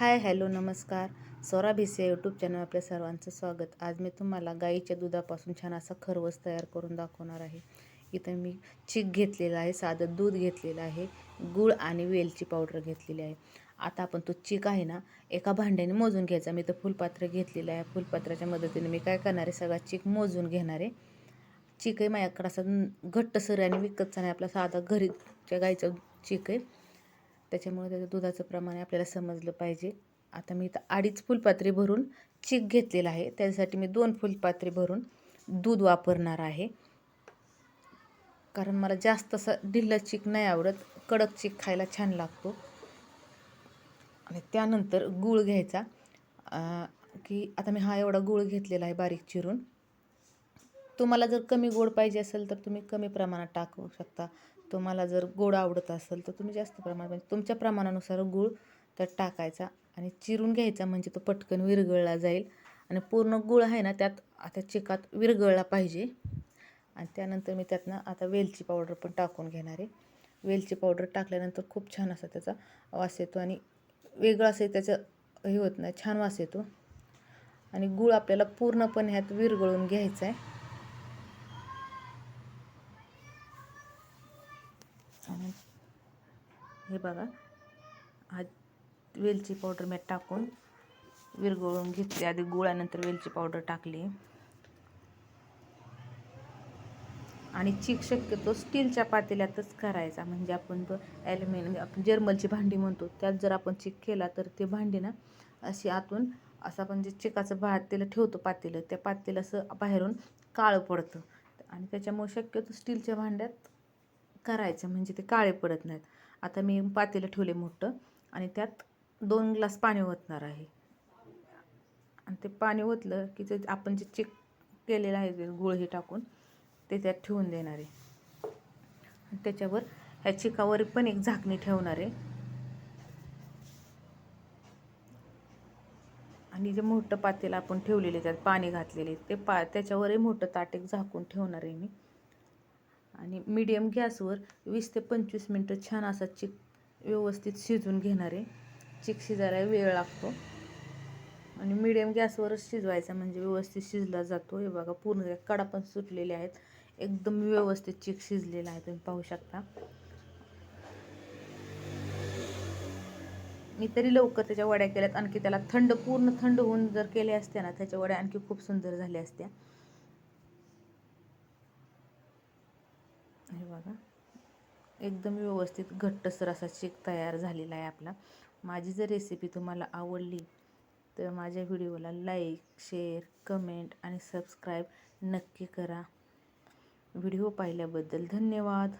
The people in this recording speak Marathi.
हाय हॅलो नमस्कार. स्वरा भिसे यूट्यूब चॅनल आपल्या सर्वांचं स्वागत. आज मी तुम्हाला गाईच्या दुधापासून छान असा खरवस तयार करून दाखवणार आहे. इथं मी चिक घेतलेला आहे साधं दूध घेतलेलं आहे गूळ आणि वेलची पावडर घेतलेली आहे. आता आपण तो चिक आहे ना एका भांड्याने मोजून घ्यायचा. मी तर फुलपात्र घेतलेलं आहे. फुलपात्राच्या मदतीने मी काय करणार आहे सगळा चिक मोजून घेणार आहे. चीक आहे माझ्याकडं असा घट्ट सर आणि विकतचा नाही आपला साधा घरीच्या गाईचा चिक आहे. त्याच्यामुळे त्याचं दुधाचं प्रमाण आपल्याला समजलं पाहिजे. आता मी इथं अडीच फुलपात्री भरून चिक घेतलेला आहे. त्यासाठी मी दोन फुलपात्री भरून दूध वापरणार आहे. कारण मला जास्त असं ढिल्लं चिक नाही आवडत. कडक चिक खायला छान लागतो. आणि त्यानंतर गूळ घ्यायचा. की आता मी हा एवढा गूळ घेतलेला आहे बारीक चिरून. तुम्हाला जर कमी गोड पाहिजे असेल तर तुम्ही कमी प्रमाणात टाकू शकता. तुम्हाला जर गोड आवडत असेल तर तुम्ही जास्त प्रमाणात म्हणजे तुमच्या प्रमाणानुसार गूळ त्यात टाकायचा आणि चिरून घ्यायचा म्हणजे तो पटकन विरघळला जाईल. आणि पूर्ण गूळ आहे ना त्यात आता चिकात विरघळला पाहिजे. आणि त्यानंतर मी त्यातनं आता वेलची पावडर पण टाकून घेणार आहे. वेलची पावडर टाकल्यानंतर खूप छान असा त्याचा वास येतो आणि वेगळं असं त्याचं हे होत नाही छान वास येतो. आणि गूळ आपल्याला पूर्णपणे ह्यात विरघळून घ्यायचा आहे. हे बघा. हा वेलची पावडर मी टाकून विरगळून घेतली. आधी गुळानंतर वेलची पावडर टाकली. आणि चिक शक्यतो स्टीलच्या पातेल्यातच करायचा. म्हणजे आपण तो ॲल्युमिनियम आपण जर्मलची भांडी म्हणतो त्यात जर आपण चिक केला तर ते भांडी ना अशी आतून असं आपण जे चिकाचं पातेलं ठेवतो पातेलं त्या पातेलं असं बाहेरून काळं पडतं. आणि त्याच्यामुळे शक्यतो स्टीलच्या भांड्यात करायचं म्हणजे ते काळे पडत नाहीत. आता मी पातेलं ठेवले मोठं आणि त्यात दोन ग्लास पाणी ओतणार आहे. आणि ते पाणी ओतलं की ते आपण जे चेक केलेलं आहे ते गुळ हे टाकून ते त्यात ठेवून देणार आहे. त्याच्यावर ह्या चिकावर पण एक झाकणी ठेवणार आहे. आणि जे मोठं पातेलं आपण ठेवलेले त्यात पाणी घातलेले ते पा त्याच्यावरही मोठं ताट एक झाकून ठेवणार आहे मी. आणि मीडियम गॅसवर वीस ते पंचवीस मिनटं छान असा चिक व्यवस्थित शिजून घेणार आहे. चिक शिजायला वेळ लागतो. आणि मीडियम गॅसवरच शिजवायचा म्हणजे व्यवस्थित शिजला जातो. हे बघा पूर्ण कडा पण सुटलेले आहेत. एकदम व्यवस्थित चिक शिजलेला आहे तुम्ही पाहू शकता. मी तरी लवकर त्याच्या वड्या केल्यात आणखी त्याला थंड पूर्ण थंड होऊन जर केल्या असत्या ना त्याच्या वड्या आणखी खूप सुंदर झाल्या असत्या हे बघा. एकदम व्यवस्थित घट्टसर असा शेक तयार झालेला आहे आपला. माझी जर रेसिपी तुम्हाला आवडली तर माझ्या व्हिडिओला लाईक शेअर कमेंट आणि सबस्क्राईब नक्की करा. व्हिडिओ पाहिल्याबद्दल धन्यवाद.